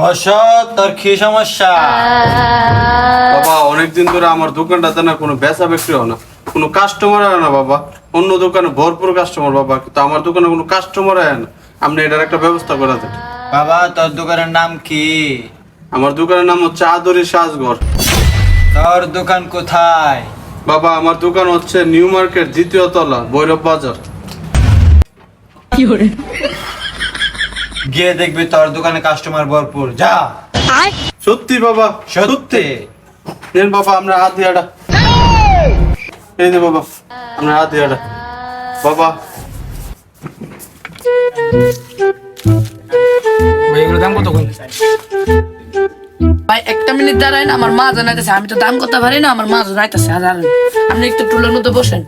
বস তোর কি সমস্যা? বাবা অনেকদিন ধরে আমার দোকানটাতে না কোনো বেচা বিক্রি হয় না। কোনো কাস্টমার হয় না বাবা। অন্য দোকানে ভরপুর কাস্টমার বাবা কিন্তু আমার দোকানে কোনো কাস্টমার হয় না। আপনি এটার একটা ব্যবস্থা করে দেন। বাবা তোর দোকানের নাম কি? আমার দোকানের নাম হচ্ছে আদরি সাজঘর তোর দোকান কোথায়? বাবা আমার দোকান হচ্ছে নিউ মার্কেট দ্বিতীয় তলা ভৈরব বাজার। গিয়ে দেখবি তোর দোকানে কাস্টমার ভরপুর। যা। সত্যি বাবা সত্যি। নেন বাবা আমরা হাত দিয়াটা এই বাবা আমরা হাত দিয়াটা বাবা। ভাই এগুলো দাম কত ভাই একটা মিনিট দাঁড়ায় না আমার মা জানাইতেছে আমি তো দাম করতে পারি না আমার মা জানাইতেছে আর আপনি একটু টুলের মধ্যে বসেন।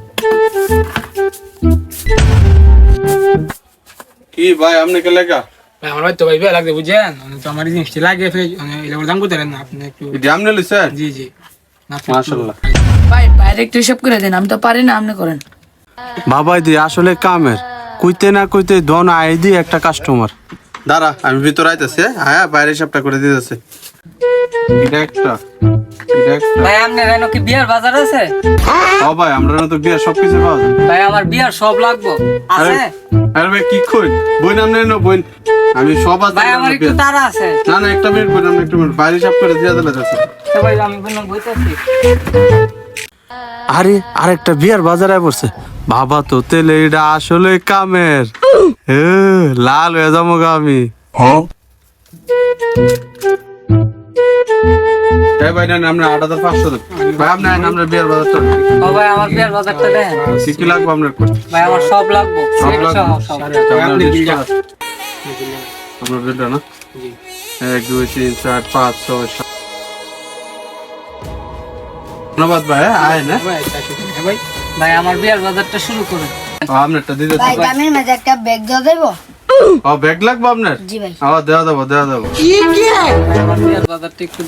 কি ভাই আপনি কে লেখা? আমার ভাই তো ভাই বিয়ে লাগবে বুঝছেন? মানে তো আমার জিনিসটি লাগে মানে এগুলো দাম কত না আপনি একটু দাম স্যার জি জি। মাশাআল্লাহ। ভাই বাইরে একটু হিসাব করে দিন আমি তো পারি না আপনি করেন। বাবাই দি আসলে কামের। কইতে না কইতে দন আই দি একটা কাস্টমার দাঁড়া আমি ভিতর আইতেছে হ্যাঁ? বাইরে হিসাবটা করে দিতেছে। এটা একটা ভাই আপনার কি বিয়ার বাজার আছে? ও ভাই আমরা না তো বিয়ার সবকিছু পাওয়া যায়। ভাই আমার বিয়ার সব লাগবো। আছে? আরে ভাই কি কই? বই নাম নেন বই আমি সব আছে ভাই আমার একটু তারা আছে। না না একটা মিনিট একটা মিনিট। বাইরে হিসাব করে দিয়ে দিলে যাচ্ছে তো ভাই আমি বললাম বইতেছি। আরে আরেকটা বিয়ার বাজারে পড়ছে। বাবা তো তেলে এটা আসলে কামের। লাল হয়ে যাব গো আমি। আমরা আট হাজার পাঁচশো ভাই আপনি আইন আমরা বিয়ার বাজারটা ও ভাই আমার বিয়ার বাজারটা দেন। কি কি লাগবে আপনার ভাই আমার সব লাগবো। সব লাগবে? আপনি আপনার বিলটা না? এক দুই তিন চার পাঁচ ছয় সাত। ধন্যবাদ ভাই হ্যাঁ, আয় না। হ্যাঁ ভাই। ভাই আমার বিয়ার বাজারটা শুরু করুন। আপনারটা দিতে ভাই দামের মাঝে একটা ব্যাগ দেওয়া দেবো? ও ব্যাগ লাগবে আপনার? জি ভাই। ও দেওয়া দেবো দেওয়া দেবো। ভাই, আমার বিয়ার বাজারটা একটু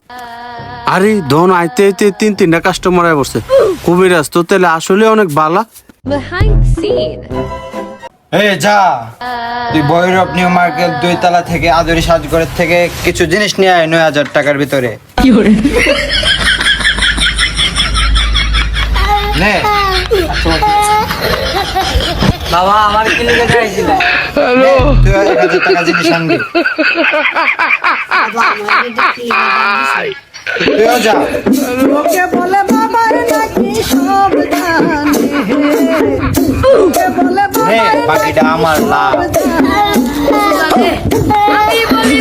আরে দন আইতে আইতে তিন তিনটা কাস্টমার আয় বসছে। কবিরাজ তো তাহলে আসলে অনেক বালা। Behind এ যা। তুই ভৈরব নিউ মার্কেট দুই তলা থেকে আদরি সাজগরের থেকে কিছু জিনিস নিয়ে আয় নয় হাজার টাকার ভিতরে। নে। বাবা আমার কি লিখে চাইছিল নে বাকিটা আমার লাভ আমি বলি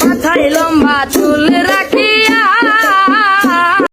মাথায় লম্বা চুল